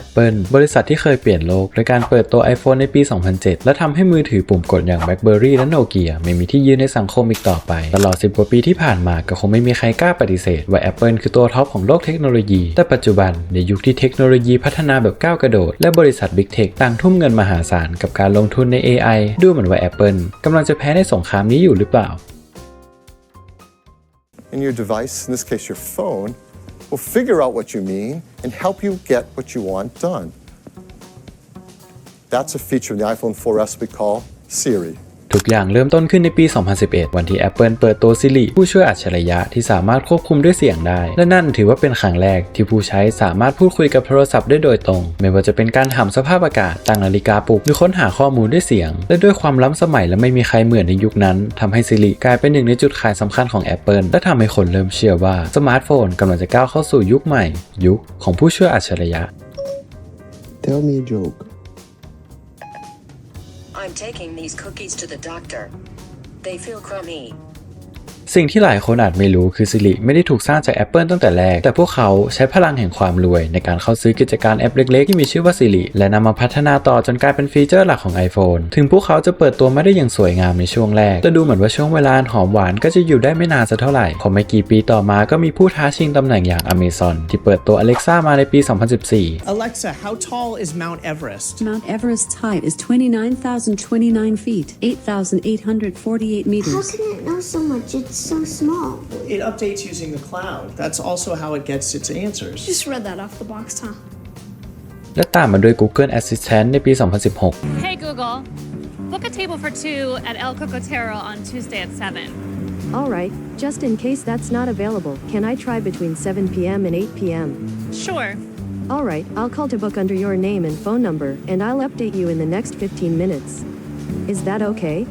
Apple บริษัทที่เคยเปลี่ยนโลก โดยการเปิดตัว iPhone ในปี 2007 และทำให้มือถือปุ่มกดอย่าง BlackBerry และ Nokia ไม่มีที่ยืนในสังคมอีกต่อไป ตลอด 10 กว่าปีที่ผ่านมาก็คงไม่มีใครกล้าปฏิเสธ ว่า Apple คือตัวท็อปของโลกเทคโนโลยี แต่ปัจจุบันในยุคที่เทคโนโลยีพัฒนาแบบก้าวกระโดด และบริษัท Big Tech ต่างทุ่มเงินมหาศาลกับการลงทุนใน AI ดูเหมือนว่า Apple กำลังจะแพ้ในสงครามนี้อยู่หรือเปล่า and your device, in this case your phone, will figure out what you mean and help you get what you want done. That's a feature of the iPhone 4S we call Siri. ทุกอย่างเริ่มต้นขึ้นในปี 2011 วันที่ Apple เปิดตัว Siri ผู้ช่วยอัจฉริยะที่สามารถควบคุมด้วยเสียงได้ และนั่นถือว่าเป็นครั้งแรกที่ผู้ใช้สามารถพูดคุยกับโทรศัพท์ได้โดยตรง ไม่ว่าจะเป็นการถามสภาพอากาศตั้งนาฬิกาปลุกหรือค้นหาข้อมูลด้วยเสียง และด้วยความล้ำสมัยและไม่มีใครเหมือนในยุคนั้นทำให้ Siri กลายเป็นหนึ่งในจุดขายสำคัญของ Apple และทำให้คนเริ่มเชื่อว่าสมาร์ทโฟนกำลังจะก้าวเข้าสู่ยุคใหม่ ยุคของผู้ช่วยอัจฉริยะ Tell me a joke. I'm taking these cookies to the doctor. They feel crummy. สิ่งที่หลายคนอาจไม่รู้คือ Siri ไม่ได้ถูกสร้างจาก Apple ตั้งแต่แรก แต่พวกเขาใช้พลังแห่งความรวย ในการเข้าซื้อกิจการแอปเล็กๆ ที่มีชื่อว่า Siri และนำมาพัฒนาต่อจนกลายเป็นฟีเจอร์หลักของ iPhone ถึงพวกเขาจะเปิดตัวไม่ได้อย่างสวยงามในช่วงแรก แต่ดูเหมือนว่าช่วงเวลาอันหอมหวานก็จะอยู่ได้ไม่นานสักเท่าไหร่พอไม่กี่ปีต่อมาก็มีผู้ท้าชิงตำแหน่งอย่าง Amazon ที่เปิดตัว Alexa มาในปี 2014 Alexa, how tall is Mount Everest? Mount Everest's height is 29,029 feet, 8,848 How meters. can it know so much? It's so small. It updates using the cloud. That's also how it gets its answers. Just read that off the box, huh? และตามมาด้วย Google Assistant ในปี 2016 Hey Google, book a table for two at El Cocotero on Tuesday at 7. All right, just in case that's not available, can I try between 7 p.m. and 8 p.m.? Sure. All right, I'll call to book under your name and phone number, and I'll update you in the next 15 minutes. Is that okay?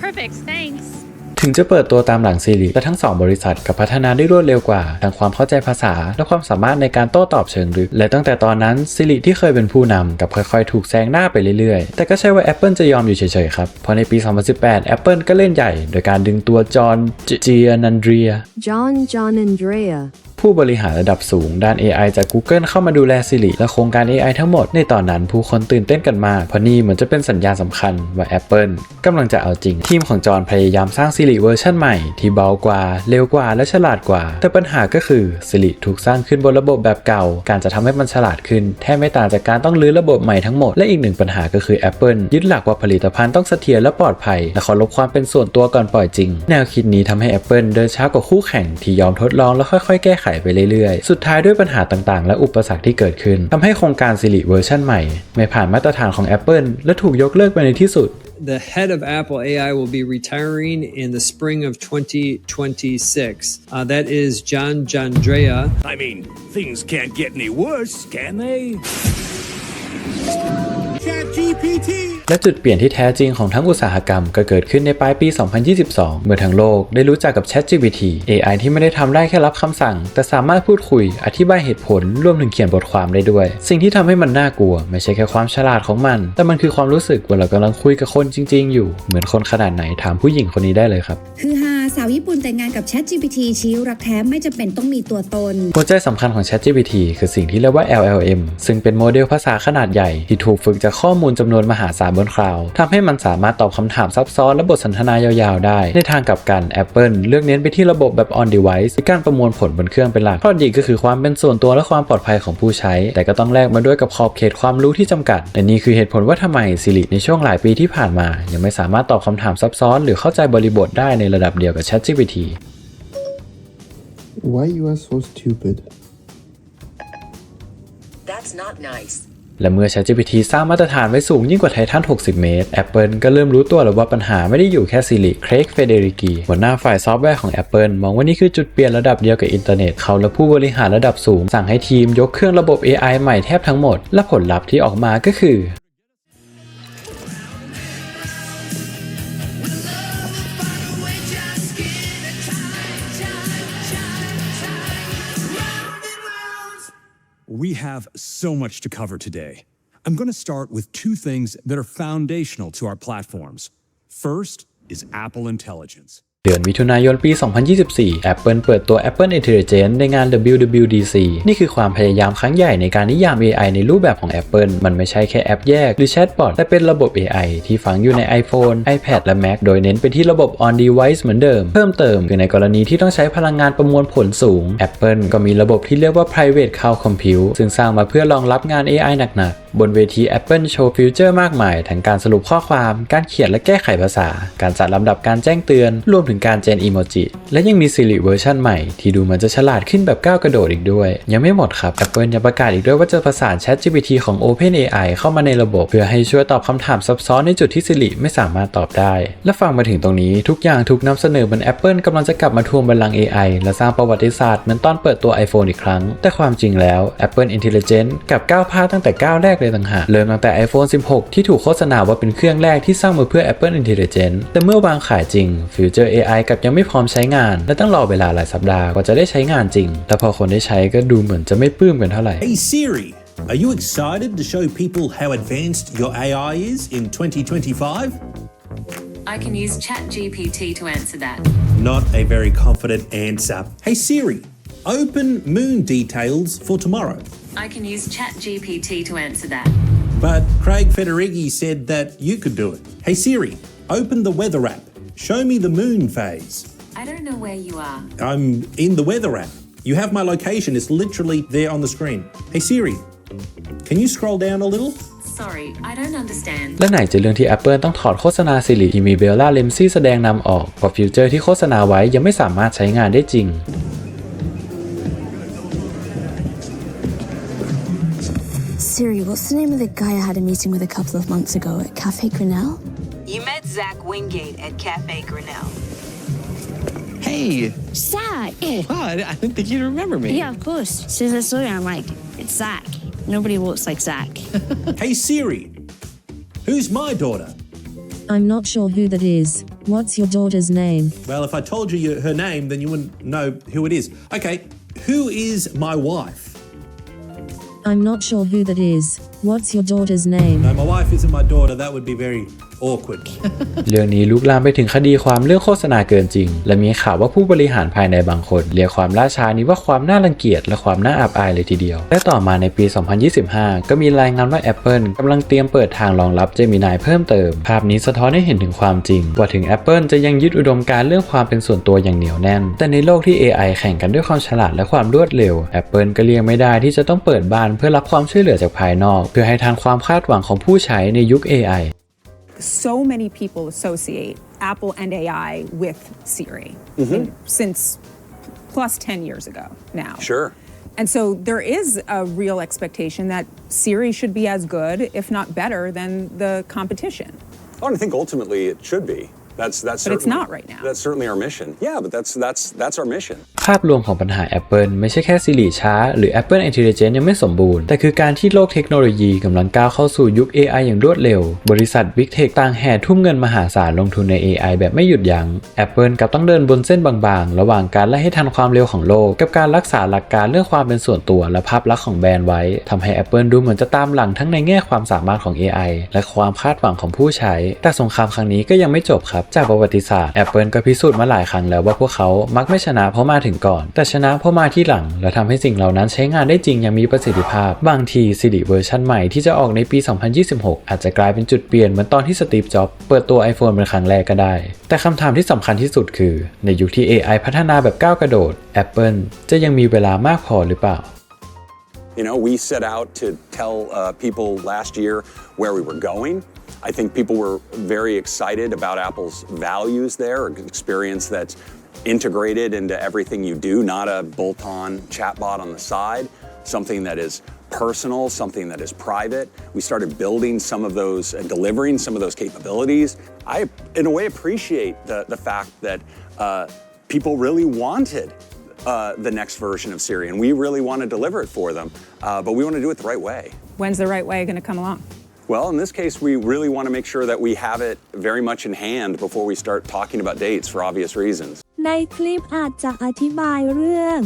Perfect, thanks. ถึงจะเปิดตัวตามหลังซีรีส์แต่ทั้ง 2 บริษัทกับพัฒนาได้รวดเร็วกว่าทั้งความเข้าใจภาษา และความสามารถในการโต้ตอบเชิงลึก และตั้งแต่ตอนนั้นซีรีส์ที่เคยเป็นผู้นำกับค่อยๆ ถูกแซงหน้าไปเรื่อยๆ แต่ก็ใช่ว่า Apple จะยอมอยู่เฉยๆครับเพราะในปี 2018 Apple ก็เล่นใหญ่ โดยการดึงตัวจอห์นเจียนันเดรีย John, John, Andrea. ผู้บริหารระดับสูงด้าน AI จาก Google เข้ามาดูแล Siri และโครงการ AI ทั้งหมดในตอนนั้นผู้คนตื่นเต้นกันมากเพราะนี่เหมือนจะเป็นสัญญาณสำคัญว่า Apple กำลังจะเอาจริง ทีมของจอห์นพยายามสร้าง Siri เวอร์ชันใหม่ที่เบากว่า เร็วกว่าและฉลาดกว่า แต่ปัญหาก็คือ Siri ถูกสร้างขึ้นบนระบบแบบเก่า การจะทำให้มันฉลาดขึ้น แทบไม่ต่างจากการต้องรื้อระบบใหม่ทั้งหมดและอีกหนึ่งปัญหาก็คือ Apple ยึดหลักว่าผลิตภัณฑ์ต้องเสถียรและปลอดภัย และเคารพความเป็นส่วนตัวก่อนปล่อยจริง แนวคิดนี้ทำให้ Apple เดินช้ากว่าคู่แข่งที่ยอมทดลองและค่อยๆ แก้ไขไปเรื่อยๆ สุดท้ายด้วยปัญหาต่างๆ และอุปสรรคที่เกิดขึ้นทำให้โครงการ Siri เวอร์ชันใหม่ ไม่ผ่านมาตรฐานของ Apple และถูกยกเลิกไปในที่สุด The head of Apple AI will be retiring in the spring of 2026. Uh, that is John Jandrea. I mean, things can't get any worse, can they? ChatGPT. และจุดเปลี่ยนที่แท้จริงของทั้งอุตสาหกรรมก็เกิดขึ้นในปลายปี 2022 เมื่อทั้งโลกได้รู้จักกับ ChatGPT AI ที่ไม่ได้ทำได้แค่รับคำสั่ง แต่สามารถพูดคุย อธิบายเหตุผล รวมถึงเขียนบทความได้ด้วย สิ่งที่ทำให้มันน่ากลัว ไม่ใช่แค่ความฉลาดของมัน แต่มันคือความรู้สึกว่าเรากำลังคุยกับคนจริง ๆ อยู่ เหมือนคนขนาดไหนถามผู้หญิงคนนี้ได้เลยครับคือฮา สาวญี่ปุ่นแต่งงานกับ ChatGPT ชี้รักแท้ไม่จำเป็นต้องมีตัวตน หัวใจสำคัญของ ChatGPT คือสิ่งที่เรียกว่า LLM ซึ่งเป็นโมเดลภาษาขนาดใหญ่ ที่ถูกฝึกจากข้อมูลจำนวนมหาศาลบนคลาวด์ทำให้มันสามารถตอบคำถามซับซ้อนและบทสนทนายาวๆ ได้ ในทางกลับกัน Apple เลือกเน้นไปที่ระบบแบบ on device ที่การประมวลผลบนเครื่องเป็นหลักข้อดีก็คือความเป็นส่วนตัวและความปลอดภัยของผู้ใช้ แต่ก็ต้องแลกมาด้วยกับขอบเขตความรู้ที่จำกัดและนี่คือเหตุผลว่าทำไม Siri ในช่วงหลายปีที่ผ่านมา ยังไม่สามารถตอบคำถามซับซ้อน หรือเข้าใจบริบทได้ในระดับเดียวกับ ChatGPT Why you are so stupid? That's not nice. และเมื่อ ChatGPT สร้างมาตรฐานไว้สูงยิ่งกว่าไททัน 60 เมตร Apple ก็เริ่มรู้ตัวแล้วว่าปัญหาไม่ได้อยู่แค่ Siri เครกเฟเดริกีหัวหน้าฝ่ายซอฟต์แวร์ของ Apple มองว่านี่คือจุดเปลี่ยนระดับเดียวกับอินเทอร์เน็ตเขาและผู้บริหารระดับสูง สั่งให้ทีมยกเครื่องระบบ AI ใหม่แทบทั้งหมด และผลลัพธ์ที่ออกมาก็คือ We have so much to cover today. I'm going to start with two things that are foundational to our platforms. First is Apple Intelligence. เดือนมิถุนายนปี 2024 Apple เปิดตัว Apple Intelligence ในงาน WWDC นี่คือความพยายามครั้งใหญ่ในการนิยาม AI ในรูปแบบของ Apple มันไม่ใช่แค่แอปแยก หรือแชทบอทแต่เป็นระบบ AI ที่ฝังอยู่ใน iPhone, iPad และ Mac โดยเน้นไปที่ระบบ on device เหมือนเดิม เพิ่มเติมคือในกรณีที่ต้องใช้พลังงานประมวลผลสูง Apple ก็มีระบบที่เรียกว่า private cloud compute ซึ่งสร้างมาเพื่อรองรับงาน AI หนักๆ บนเวที Apple โชว์ฟิวเจอร์มากมาย ทั้งการสรุปข้อความ การเขียนและแก้ไขภาษา การจัดลำดับการแจ้งเตือน รวมถึงการเจนอีโมจิ และยังมี Siri เวอร์ชันใหม่ ที่ดูเหมือนจะฉลาดขึ้นแบบก้าวกระโดดอีกด้วย ยังไม่หมดครับ Apple ยังประกาศอีกด้วยว่าจะประสาน ChatGPT ของ OpenAI เข้ามาในระบบ เพื่อให้ช่วยตอบคำถามซับซ้อนในจุดที่ Siri ไม่สามารถตอบได้ และฟังมาถึงตรงนี้ทุกอย่างถูกนำเสนอบน Apple กำลังจะกลับมาทวงบัลลังก์ AI และสร้างประวัติศาสตร์เหมือนตอนเปิดตัว iPhone อีกครั้ง แต่ความจริงแล้ว Apple Intelligence กลับก้าวพลาดตั้งแต่ก้าวแรกเลยต่างหากเริ่มตั้งแต่ iPhone 16 ที่ถูกโฆษณาว่าเป็นเครื่องแรกที่สร้างมาเพื่อ Apple Intelligence แต่เมื่อวางขายจริงฟิวเจอร์ AI กลับยังไม่พร้อมใช้งาน และต้องรอเวลาหลายสัปดาห์กว่าจะได้ใช้งานจริง แต่พอคนได้ใช้ก็ดูเหมือนจะไม่ปลื้มกันเท่าไหร่ Hey Siri, are you excited to show people how advanced your AI is in 2025? I can use ChatGPT to answer that. Not a very confident answer. Hey Siri, open moon details for tomorrow. I can use ChatGPT to answer that. But Craig Federighi said that you could do it. Hey Siri, open the weather app. Show me the moon phase. I don't know where you are. I'm in the weather app. You have my location, it's literally there on the screen. Hey Siri, can you scroll down a little? Sorry, I don't understand. และไหนจะเรื่องที่ Apple ต้องถอดโฆษณา Siri ที่มีเบลล่าเลมซี่แสดงนำออกเพราะฟิวเจอร์ที่โฆษณาไว้ยังไม่สามารถใช้งานได้จริง Siri, what's the name of the guy I had a meeting with a couple of months ago at Cafe Grinnell? You met Zach Wingate at Cafe Grinnell. Hey! Zach! Oh, wow, I I didn't think you'd remember me. Yeah, of course. As soon as I saw you, I'm like, it's Zach. Nobody walks like Zach. Hey Siri, who's my daughter? I'm not sure who that is. What's your daughter's name? Well, if I told you your- her name, then you wouldn't know who it is. Okay, who is my wife? I'm not sure who that is. What's your daughter's name? No, my wife isn't my daughter. That would be very awkward. เรื่องนี้ลุกลามไปถึงคดีความเรื่องโฆษณาเกินจริง และมีข่าวว่าผู้บริหารภายในบางคน เรียกความล่าช้านี้ว่าความน่ารังเกียจและความน่าอับอายเลยทีเดียว และต่อมาในปี 2025 ก็มีรายงานว่า Apple กำลังเตรียมเปิดทางรองรับ Gemini เพิ่มเติม ภาพนี้สะท้อนให้เห็นถึงความจริง ว่าถึง Apple จะยังยึดอุดมการเรื่องความเป็นส่วนตัวอย่างเหนียวแน่น แต่ในโลกที่ AI แข่งกันด้วยความฉลาดและความรวดเร็ว Apple ก็เลี่ยงไม่ได้ที่จะต้องเปิดบานเพื่อรับความช่วยเหลือจากภายนอก เพื่อให้ทานความคาดหวังของผู้ใช้ในยุค AI so many people associate Apple and AI with Siri mm-hmm. in- since plus 10 years ago now. Sure. And so there is a real expectation that Siri should be as good, if not better, than the competition. Oh, and I think ultimately it should be. That's that's. But it's not right now. That's certainly our mission. Yeah, but that's that's that's our mission. ภาพรวมของปัญหา Apple ไม่ใช่แค่ Siri ช้า หรือ Apple Intelligence ยังไม่สมบูรณ์ แต่คือการที่โลกเทคโนโลยีกำลังก้าวเข้าสู่ยุค AI อย่างรวดเร็ว บริษัท Big Tech ต่างแห่ทุ่มเงินมหาศาลลงทุนใน AI แบบไม่หยุดยัง้ง Apple กลับต้องเดินบนเส้นบางๆ ระหว่างการไล่ให้ทันความเร็วของโลก กับการรักษาหลักการเรื่องความเป็นส่วนตัวและภาพลักษณ์ของแบรนด์ไว้ทำให้ Apple ดูเหมือนจะตามหลังทั้งในแง่ความสามารถของ AI และความคาดหวังของผู้ใช้ แต่สงครามครั้งนี้ก็ยังไม่จบครับ จากประวัติศาสตร์ Apple ก็พิสูจน์มาหลายครั้งแล้วว่าพวกเขามักไม่ชนะเพราะมาถึงก่อน แต่ชนะเพราะมาที่หลัง และทำให้สิ่งเหล่านั้นใช้งานได้จริงอย่างมีประสิทธิภาพ บางที Siri เวอร์ชันใหม่ที่จะออกในปี 2026 อาจจะกลายเป็นจุดเปลี่ยนเหมือนตอนที่สตีฟ จ็อบส์เปิดตัว iPhone เป็นครั้งแรกก็ได้ แต่คำถามที่สำคัญที่สุดคือ ในยุคที่ AI พัฒนาแบบก้าวกระโดด Apple จะยังมีเวลามากพอหรือเปล่า You know, we set out to tell uh, people last year where we were going. I think people were very excited about Apple's values there, experience that's integrated into everything you do, not a bolt on chatbot on the side, something that is personal, something that is private. We started building some of those and delivering some of those capabilities. I, in a way, appreciate the, the fact that uh, people really wanted uh, the next version of Siri, and we really want to deliver it for them, uh, but we want to do it the right way. When's the right way going to come along? Well, in this case, we really want to make sure that we have it very much in hand before we start talking about dates for obvious reasons. ในคลิปอาจจะอธิบายเรื่อง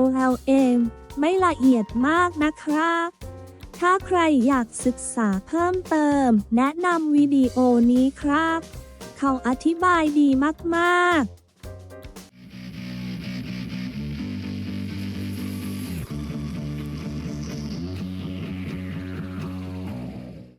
LLM ไม่ละเอียดมากนะครับ ถ้าใครอยากศึกษาเพิ่มเติม แนะนำวิดีโอนี้ครับ เขาอธิบายดีมากๆ